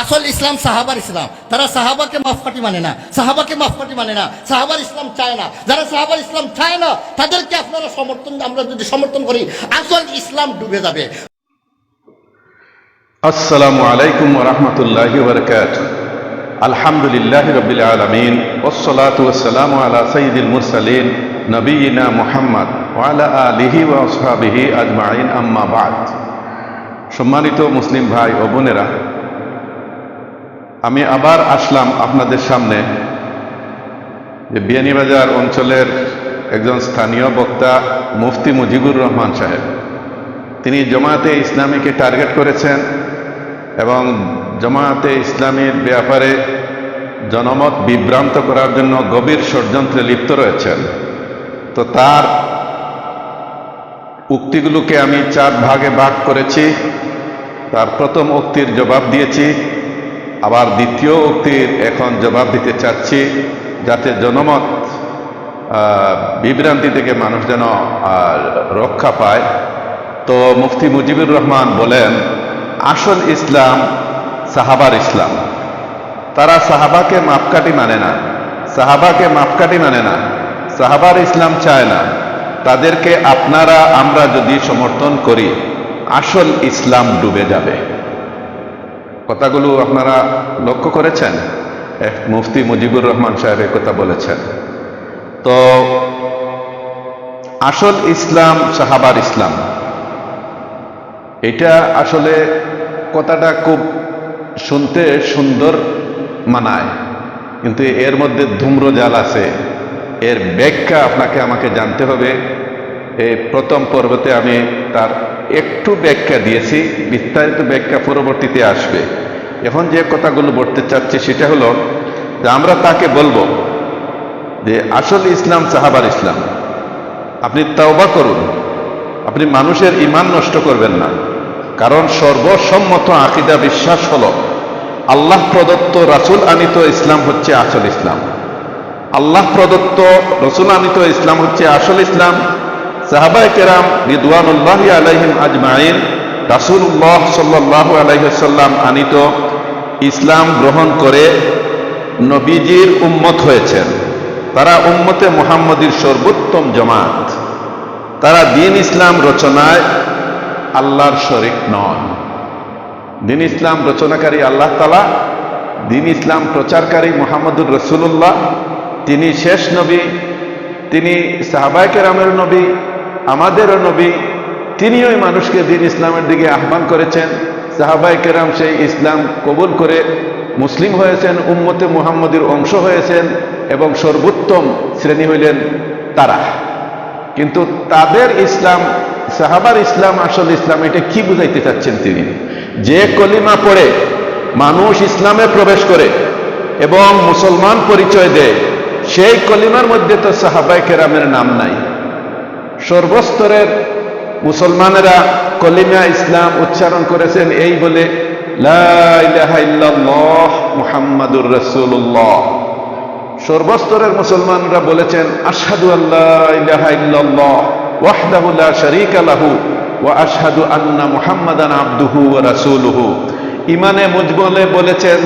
আসল ইসলাম সাহাবার ইসলাম। তারা সাহাবাকে মাফকাটি মানে না। সাহাবাকে মাফকাটি মানে না। সাহাবার ইসলাম চায় না। যারা সাহাবার ইসলাম চায় না, তাদেরকে আপনারা সমর্থন, আমরা যদি সমর্থন করি, আসল ইসলাম ডুবে যাবে। আসসালামু আলাইকুম রহমতুল্লাহ বরকাত আলহামদুলিল্লাহ রবিল আলমিন ওসলাত ওসালাম আলা সঈদুল মুরসালিন নবীনা মুহাম্মদ ওয়ালা আলিহি ওয়াসহাবিহি আজমাইন, আম্মা বাদ। সম্মানিত মুসলিম ভাই ও বোনেরা আমি আবার আসলাম আপনাদের সামনে। যে বিয়ানীবাজার অঞ্চলের একজন স্থানীয় বক্তা মুফতি মুজিবুর রহমান সাহেব। তিনি জমাতে ইসলামীকে টার্গেট করেছেন এবং জমাতে ইসলামীর ব্যাপারে জনমত বিভ্রান্ত করার জন্য গভীর ষড়যন্ত্রে লিপ্ত রয়েছেন। তো তার উক্তিগুলোকে আমি চার ভাগে ভাগ করেছি। তার প্রথম উক্তির জবাব দিয়েছি আবার দ্বিতীয় উক্তির এখন জবাব দিতে চাচ্ছি, যাতে জনমত বিভ্রান্তি থেকে মানুষ যেন রক্ষা পায়। তো মুফতি মুজিবুর রহমান বলেন, আসল ইসলাম সাহাবার ইসলাম। তারা সাহাবাকে মাপকাঠি মানে না, সাহাবাকে মাপকাঠি মানে না, সাহাবার ইসলাম চায় না। তাদেরকে আপনারা, আমরা যদি সমর্থন করি, আসল ইসলাম ডুবে যাবে। কথাগুলো আপনারা লক্ষ্য করেছেন? এক মুফতি মুজিবুর রহমান সাহেব কথা বলেছেন। তো, আসল ইসলাম সাহাবার ইসলাম। এটা আসলে কথাটা খুব শুনতে সুন্দর মানায়। কিন্তু এর মধ্যে ধূম্রজাল আছে। এর ব্যাখ্যা আপনাকে আমাকে জানতে হবে। এই প্রথম পর্বতে আমি তার একটু ব্যাখ্যা দিয়েছি, বিস্তারিত ব্যাখ্যা পরবর্তীতে আসবে। এখন যে কথাগুলো বলতে চাচ্ছি সেটা হলো যে আমরা তাকে বলব যে আসল ইসলাম সাহাবার ইসলাম। আপনি তাওবা করুন। আপনি মানুষের ইমান নষ্ট করবেন না। কারণ সর্বসম্মত আকিদা বিশ্বাস হলো আল্লাহ প্রদত্ত রাসুল আনিত ইসলাম হচ্ছে আসল ইসলাম। আল্লাহ প্রদত্ত রসুল আনিত ইসলাম হচ্ছে আসল ইসলাম। সাহাবাই কেরাম রিদওয়ানুল্লাহ আলাইহিম আজমাইন রাসুল্লাহ সাল্লাহ আলাইসাল্লাম আনিত ইসলাম গ্রহণ করে নবীজির উম্মত হয়েছেন। তারা উম্মতে মুহাম্মদীর সর্বোত্তম জমাত। তারা দিন ইসলাম রচনায় আল্লাহর শরিক নন। দিন ইসলাম রচনাকারী আল্লাহ তালা দিন ইসলাম প্রচারকারী মোহাম্মদুর রসুল্লাহ তিনি শেষ নবী, তিনি সাহাবায় কেরামের নবী আমাদেরও নবী ওই মানুষকে দিন ইসলামের দিকে আহ্বান করেছেন। সাহাবাই কেরাম সেই ইসলাম কবুল করে মুসলিম হয়েছেন, উম্মতে মুহাম্মদের অংশ হয়েছেন এবং সর্বোত্তম শ্রেণি হইলেন তারা। কিন্তু তাদের ইসলাম, সাহাবার ইসলাম, আসল ইসলাম, এটা কি বুঝাইতে চাচ্ছেন তিনি? যে কলিমা পড়ে, মানুষ ইসলামে প্রবেশ করে এবং মুসলমান পরিচয় দেয়, সেই কলিমার মধ্যে তো সাহাবাই কেরামের নাম নাই। সর্বস্তরের মুসলমানেরা কলিমা ইসলাম উচ্চারণ করেছেন এই বলে মুহাম্মাদুর রসুল্লাহ সর্বস্তরের মুসলমানরা বলেছেন, আশহাদু আল্লাহ ইলাহা ইল্লাল্লাহ ওয়াহদাহু লা শারীকা লাহু ওয়া আশহাদু আন্না মুহাম্মাদান আবদুহু ওয়া রাসূলুহু। ইমানে মুজমলে বলেছেন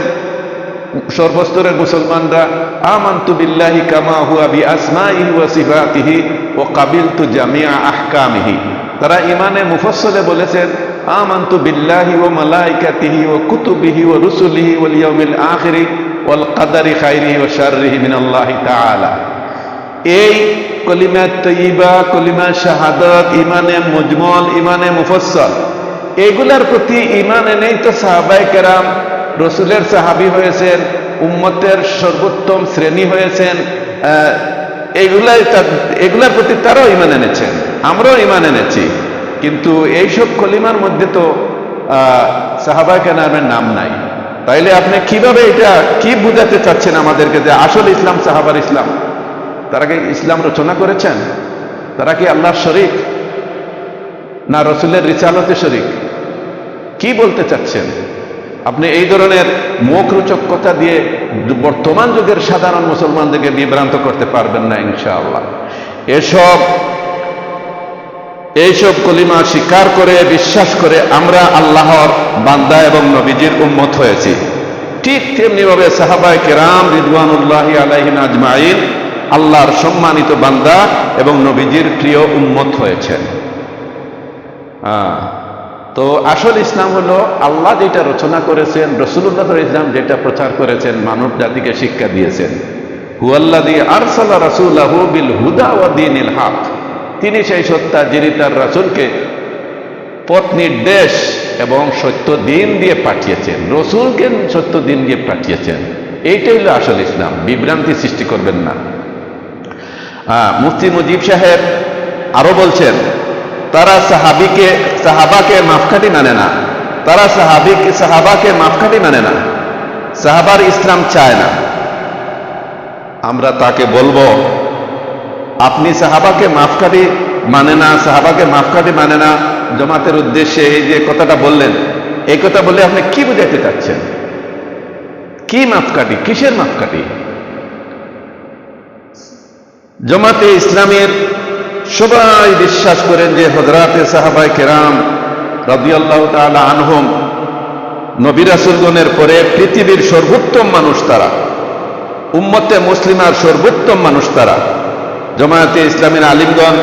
সর্বস্তরের মুসলমানরা, আমান্তু বিল্লাহি কামা হুয়া বি আসমাইহি ওয়া ওয়া কাবিলতু জামিআ আহকামিহি। তারা ইমানে মুফাssale বলেছেন, আমান্তু বিল্লাহি ওয়া মালাইকাতিহি ও কুতুবিহি ও রুসুলিহি ওয়াল ইয়াউমিল আখিরি ওয়াল কাদারি খাইরিহি ওয়া শাররিহি মিনাল্লাহি তাআলা। এই কলিমা তৈবা কলিমা শাহাদত ইমানে মুজমল ইমানে মুফসল এগুলার প্রতি ইমান এনেই তো সাহাবাই কেরাম, রসুলের সাহাবি হয়েছেন, উম্মতের সর্বোত্তম শ্রেণি হয়েছেন এগুলাই এগুলার প্রতি তারাও ইমান এনেছেন আমরাও ইমান এনেছি। কিন্তু এইসব কলিমার মধ্যে তো আহ, সাহাবাই কেরামের নাম নাই। তাইলে আপনি কীভাবে এটা কি বুঝাতে চাচ্ছেন আমাদেরকে যে আসল ইসলাম সাহাবার ইসলাম? তারা কি ইসলাম রচনা করেছেন? তারা কি আল্লাহর শরিক? না রসুলের রিসালতে শরিক? কি বলতে চাচ্ছেন? আপনি এই ধরনের মুখ রোচক কথা দিয়ে বর্তমান যুগের সাধারণ মুসলমানদেরকে বিভ্রান্ত করতে পারবেন না, ইনশাআল্লাহ। এসব, এইসব কলিমা স্বীকার করে, বিশ্বাস করে আমরা আল্লাহর বান্দা এবং নবীজির উম্মত হয়েছি। ঠিক তেমনিভাবে সাহাবায় কেরাম রিদওয়ানুল্লাহ আলাইহিন আজমাইন আল্লাহর সম্মানিত বান্দা এবং নবীজির প্রিয় উম্মত হয়েছেন। হ্যাঁ তো আসল ইসলাম হলো আল্লাহ যেটা রচনা করেছেন রসুল্লাহ ইসলাম যেটা প্রচার করেছেন, মানব জাতিকে শিক্ষা দিয়েছেন। আরসালা বিল হুদা তিনি সেই সত্তা যিনি তার রাসূলকে পথ নির্দেশ এবং সত্য দিন দিয়ে পাঠিয়েছেন, রসুলকে সত্য দিন দিয়ে পাঠিয়েছেন। এইটাই হলো আসল ইসলাম, বিভ্রান্তি সৃষ্টি করবেন না। মুফতি মুজিব সাহেব আরও বলছেন তারা সাহাবিকে, সাহাবাকে মাফকাটি মানে না। তারা সাহাবিকে সাহাবাকে মাফকাটি মানে না। সাহাবার ইসলাম চায় না। আমরা তাকে বলব, আপনি সাহাবাকে মাফকাটি মানে না, সাহাবাকে মাফকাটি মানে না। জমাতের উদ্দেশ্যে এই যে কথাটা বললেন, এই কথা বলে আপনি কি বুঝাইতে চাচ্ছেন? কি মাফকাটি কিসের মাফকাটি জমাতে ইসলামের সবাই বিশ্বাস করেন যে হজরাতে সাহাবাই কেরাম রবিআল্লাহ তালা আনহম নবিরাসুলগণের পরে পৃথিবীর সর্বোত্তম মানুষ তারা, উম্মতে মুসলিমার সর্বোত্তম মানুষ তারা। জমায়াতে ইসলামের আলিমগণ,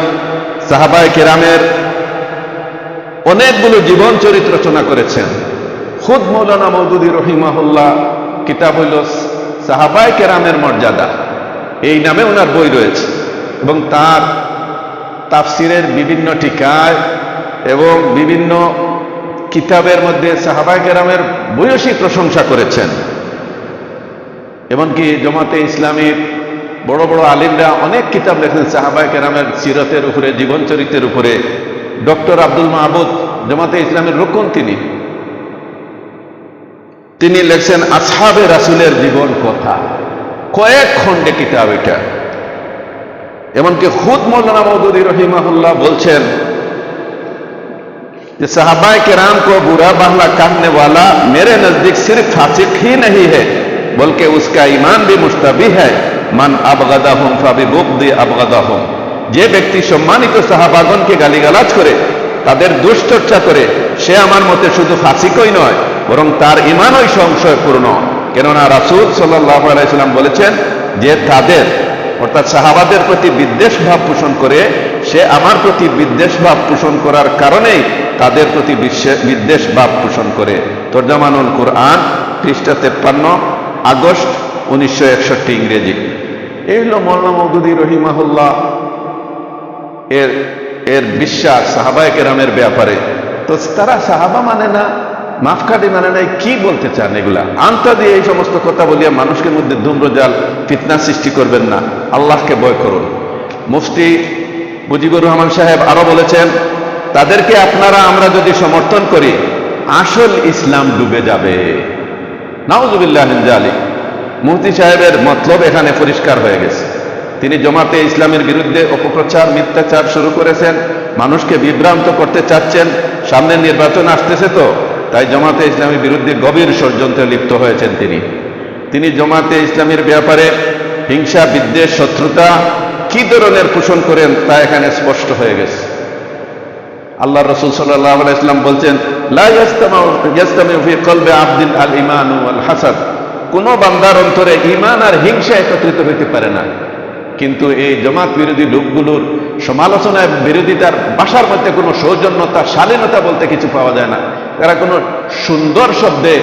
সাহাবায় কেরামের অনেকগুলো জীবন চরিত্র রচনা করেছেন। খুদ মৌলানা মৌদুদি রহিমাহুল্লাহ, কিতাব হইল সাহাবায় কেরামের মর্যাদা। এই নামে ওনার বই রয়েছে এবং তার তাফসিরের বিভিন্ন টিকায় এবং বিভিন্ন কিতাবের মধ্যে সাহাবাই কেরামের বয়সী প্রশংসা করেছেন। এমনকি জমাতে ইসলামীর বড় বড় আলিমরা অনেক কিতাব লেখেন সাহাবাই কেরামের সিরতের উপরে, জীবন চরিত্রের উপরে। ডক্টর আব্দুল মাহবুদ জমাতে ইসলামের রক্ষণ তিনি। তিনি লেখছেন, আসহাবে রাসুলের জীবন কথা। কয়েক খণ্ডে কিতাব এটা। এমনকি খুদ মৌলানা মৌদুদি রহিমাহুল্লাহ বলছেন যে साहबाए कराम को बुरा बहला कहने वाला मेरे नजदीक सिर्फ फासिक ही नहीं है बल्कि उसका ईमान भी मुश्तबी है মান আবগাদা হুম ফাবি বুকদি আবগাদা হুম যে ব্যক্তি সম্মানিত সাহাবাগনকে গালিগালাজ করে তাদের দুশ্চর্চা করে সে আমার মতে শুধু ফাসিকই নয় বরং তার ইমানই সংশয়পূর্ণ কেননা রাসূল সাল্লাহ আলাইসাল্লাম বলেছেন যে তাদের অর্থাৎ সাহাবাদের প্রতি বিদ্বেষ ভাব পোষণ করে, সে আমার প্রতি বিদ্বেষ ভাব পোষণ করার কারণেই তাদের প্রতি বিদ্বেষ ভাব পোষণ করে। তর্জামানুল কোরআন খ্রিস্টা তেপ্পান্ন, আগস্ট উনিশশো একষট্টি ইংরেজি। এই হল মৌলানা মৌদুদি রহিমাহুল্লাহ। এর এর বিশ্বাস সাহাবায় কেরামের ব্যাপারে। তো তারা সাহাবা মানে না মাফকাটি মানে না কি বলতে চান এগুলা? আন্তা দিয়ে এই সমস্ত কথা বলিয়া মানুষের মধ্যে ধূম্রজাল ফিতনা সৃষ্টি করবেন না। আল্লাহকে বয় করুন। মুফতি মুজিবুর রহমান সাহেব আরও বলেছেন, তাদেরকে আপনারা আমরা যদি সমর্থন করি, আসল ইসলাম ডুবে যাবে। নাউজুবিল্লাহ আলী মুফতি সাহেবের মতলব এখানে পরিষ্কার হয়ে গেছে। তিনি জমাতে ইসলামের বিরুদ্ধে অপপ্রচার, মিথ্যাচার শুরু করেছেন, মানুষকে বিভ্রান্ত করতে চাচ্ছেন, সামনে নির্বাচন আসতেছে তো, তাই জমাতে ইসলামের বিরুদ্ধে গভীর ষড়যন্ত্রে লিপ্ত হয়েছেন তিনি। তিনি জমাতে ইসলামের ব্যাপারে হিংসা, বিদ্বেষ, শত্রুতা কি ধরনের পোষণ করেন তা এখানে স্পষ্ট হয়ে গেছে। আল্লাহ রসুল সাল্লাহ ইসলাম বলছেন আবদিন আল ওয়াল হাসাদ কোন বান্দার অন্তরে ঈমান আর হিংসা একত্রিত হইতে পারে না। কিন্তু এই জমাত বিরোধী লোকগুলোর সমালোচনায় বিরোধিতার বাসার মধ্যে কোনো সৌজন্যতা, শালীনতা বলতে কিছু পাওয়া যায় না। তারা কোনো সুন্দর শব্দে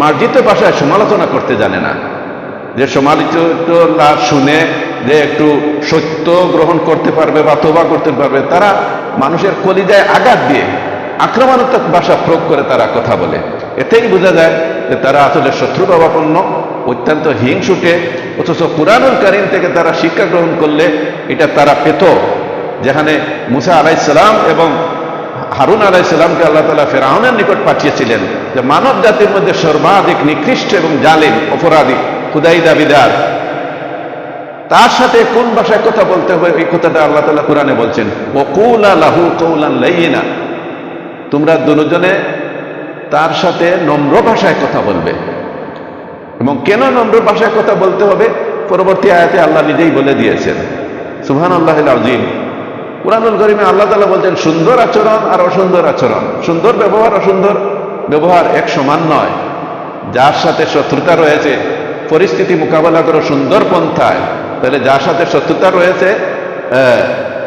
মার্জিত ভাষায় সমালোচনা করতে জানে না। যে সমালোচনা শুনে যে একটু সত্য গ্রহণ করতে পারবে বা তোবা করতে পারবে, তারা মানুষের কলিজায় আঘাত দিয়ে আক্রমণাত্মক ভাষা প্রয়োগ করে তারা কথা বলে। এতেই বোঝা যায় যে তারা আসলে শত্রুভাবাপন্ন অত্যন্ত হিংসুটে, অথচ কুরআনুল কারিম থেকে তারা শিক্ষা গ্রহণ করলে এটা তারা পেত। যেখানে মুসা আলাইসালাম এবং হারুন আলাইসাল্লামকে আল্লাহ তালা ফেরাউনের নিকট পাঠিয়েছিলেন যে মানব জাতির মধ্যে সর্বাধিক নিকৃষ্ট এবং জালিম, অপরাধী। খুদাই দাবিদার তার সাথে কোন ভাষায় কথা বলতে হবে এই কথাটা আল্লাহ তালা কোরআনে বলছেন লাহু কৌলান লাইনা তোমরা দুজনে তার সাথে নম্র ভাষায় কথা বলবে। এবং কেন নম্র ভাষায় কথা বলতে হবে? পরবর্তী আয়াতে আল্লাহ নিজেই বলে দিয়েছেন। সুহান আল্লাহ আজিম কোরআনুল করিমে আল্লাহ তালা বলছেন, সুন্দর আচরণ আর অসুন্দর আচরণ। সুন্দর ব্যবহার, অসুন্দর ব্যবহার এক সমান নয়। যার সাথে শত্রুতা রয়েছে পরিস্থিতি মোকাবেলা করো সুন্দর পন্থায়। তাহলে যার সাথে শত্রুতা রয়েছে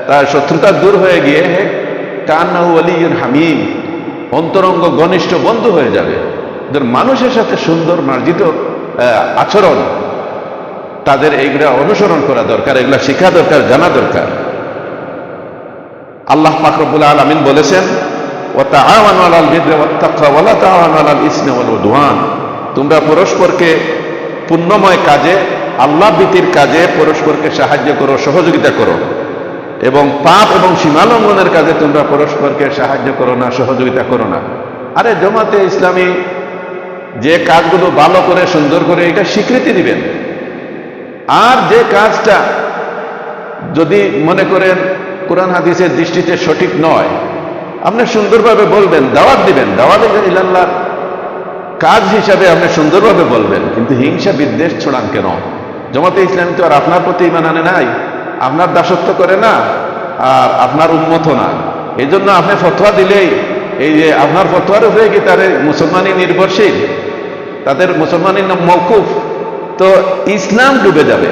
তার শত্রুতা দূর হয়ে গিয়ে কান্নাহু আলিউন হামিম, অন্তরঙ্গ ঘনিষ্ঠ বন্ধু হয়ে যাবে। মানুষের সাথে সুন্দর মার্জিত আচরণ, তাদের এইগুলা অনুসরণ করা দরকার, এগুলা শেখা দরকার, জানা দরকার। আল্লাহ ফাকরবুল আলমিন বলেছেন তোমরা পরস্পরকে পুণ্যময় কাজে, আল্লাহ ভীতির কাজে পরস্পরকে সাহায্য করো, সহযোগিতা করো। এবং পাপ এবং সীমালঙ্ঘনের কাজে তোমরা পরস্পরকে সাহায্য করো না, সহযোগিতা করো না। আরে জমাতে ইসলামী যে কাজগুলো ভালো করে, সুন্দর করে, এটা স্বীকৃতি দিবেন। আর যে কাজটা যদি মনে করেন কোরআন হাদিসের দৃষ্টিতে সঠিক নয়, আপনি সুন্দরভাবে বলবেন, দাওয়াত দিবেন, দাওয়াত ইল্লাল্লাহ কাজ হিসাবে আপনি সুন্দরভাবে বলবেন, কিন্তু হিংসা বিদ্বেষ ছড়ান কেন? জমাতে ইসলামী তো আর আপনার প্রতি ইমান আনে নাই? আপনার দাসত্ব করে না, আর আপনার উন্মত না। এই জন্য আপনি ফতোয়া দিলেই, এই যে আপনার ফতোয়ার উপরে কি তাদের মুসলমানই নির্ভরশীল? তাদের মুসলমানের নাম মৌকুফ তো ইসলাম ডুবে যাবে।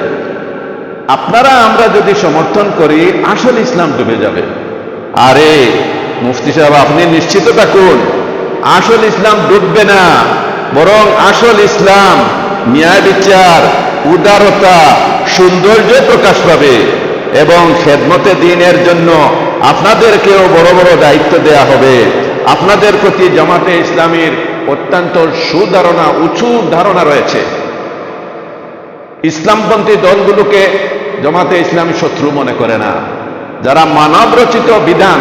আপনারা আমরা যদি সমর্থন করি, আসল ইসলাম ডুবে যাবে। আরে, মুফতি সাহেব, আপনি নিশ্চিত থাকুন। আসল ইসলাম ডুববে না, বরং আসল ইসলাম ন্যায় বিচার, উদারতা, সৌন্দর্য প্রকাশ পাবে এবং খেদমতে দিনের জন্য আপনাদেরকেও বড় বড় দায়িত্ব দেয়া হবে। আপনাদের প্রতি জামাতে ইসলামের অত্যন্ত সুধারণা, উঁচু ধারণা রয়েছে। ইসলামপন্থী দলগুলোকে জমাতে ইসলামী শত্রু মনে করে না। যারা মানব রচিত বিধান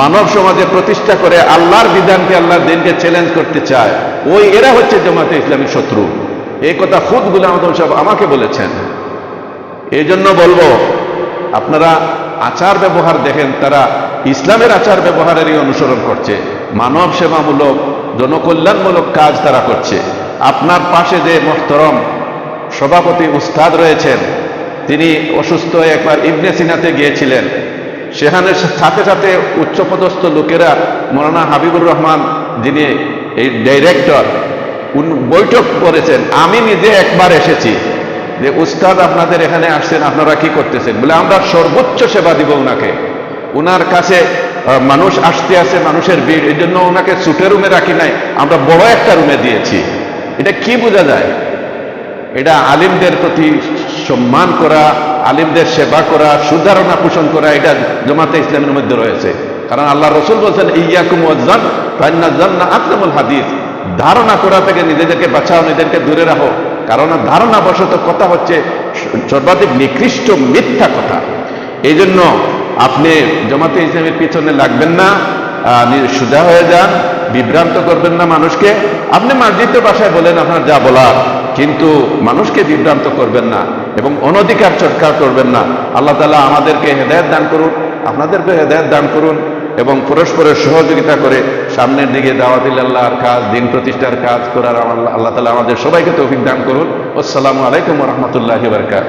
মানব সমাজে প্রতিষ্ঠা করে আল্লাহর বিধানকে আল্লাহর দিনকে চ্যালেঞ্জ করতে চায়, ওই এরা হচ্ছে জমাতে ইসলামী শত্রু। এই কথা খুদ গুলাম আদম সাহেব আমাকে বলেছেন। এই জন্য বলব, আপনারা আচার ব্যবহার দেখেন, তারা ইসলামের আচার ব্যবহারেরই অনুসরণ করছে। মানব সেবামূলক, জনকল্যাণমূলক কাজ তারা করছে। আপনার পাশে যে মোহতরম সভাপতি উস্তাদ রয়েছেন, তিনি অসুস্থ একবার ইবনে সিনাতে গিয়েছিলেন। সেখানে সাথে সাথে উচ্চপদস্থ লোকেরা মৌলানা হাবিবুর রহমান যিনি এই ডাইরেক্টর বৈঠক করেছেন। আমি নিজে একবার এসেছি যে, উস্তাদ, আপনাদের এখানে আসছেন, আপনারা কি করতেছেন? বলে, আমরা সর্বোচ্চ সেবা দিব ওনাকে ওনার কাছে মানুষ আসতে আসে মানুষের ভিড়, এই জন্য ওনাকে সুটের রুমে রাখি নাই। আমরা বড় একটা রুমে দিয়েছি। এটা কি বোঝা যায়? এটা আলিমদের প্রতি সম্মান করা আলিমদের সেবা করা, সুধারণা পোষণ করা, এটা জমাতে ইসলামের মধ্যে রয়েছে। কারণ আল্লাহ রসুল বলছেন ইয়াকুম হাদিস। ধারণা করা থেকে নিজেদেরকে বাঁচাও, নিজেদেরকে দূরে রাখো। কারণ ধারণা বশত কথা হচ্ছে, সর্বাধিক নিকৃষ্ট মিথ্যা কথা। এই জন্য আপনি জমাতে ইসলামের পিছনে লাগবেন না। সুজা হয়ে যান, বিভ্রান্ত করবেন না মানুষকে। আপনি মার্জিত ভাষায় বলেন, আপনার যা বলার। কিন্তু মানুষকে বিভ্রান্ত করবেন না এবং অনধিকার চর্চা করবেন না। আল্লাহ তালা আমাদেরকে হেদায়ত দান করুন আপনাদেরকে হেদায়ত দান করুন এবং পরস্পরের সহযোগিতা করে সামনের দিকে দাওয়াতিল আল্লাহর কাজ, দিন প্রতিষ্ঠার কাজ করার আল্লাহ তালা আমাদের সবাইকে তৌফিক দান করুন। আসসালামু আলাইকুম রহমতুল্লাহ বারকাত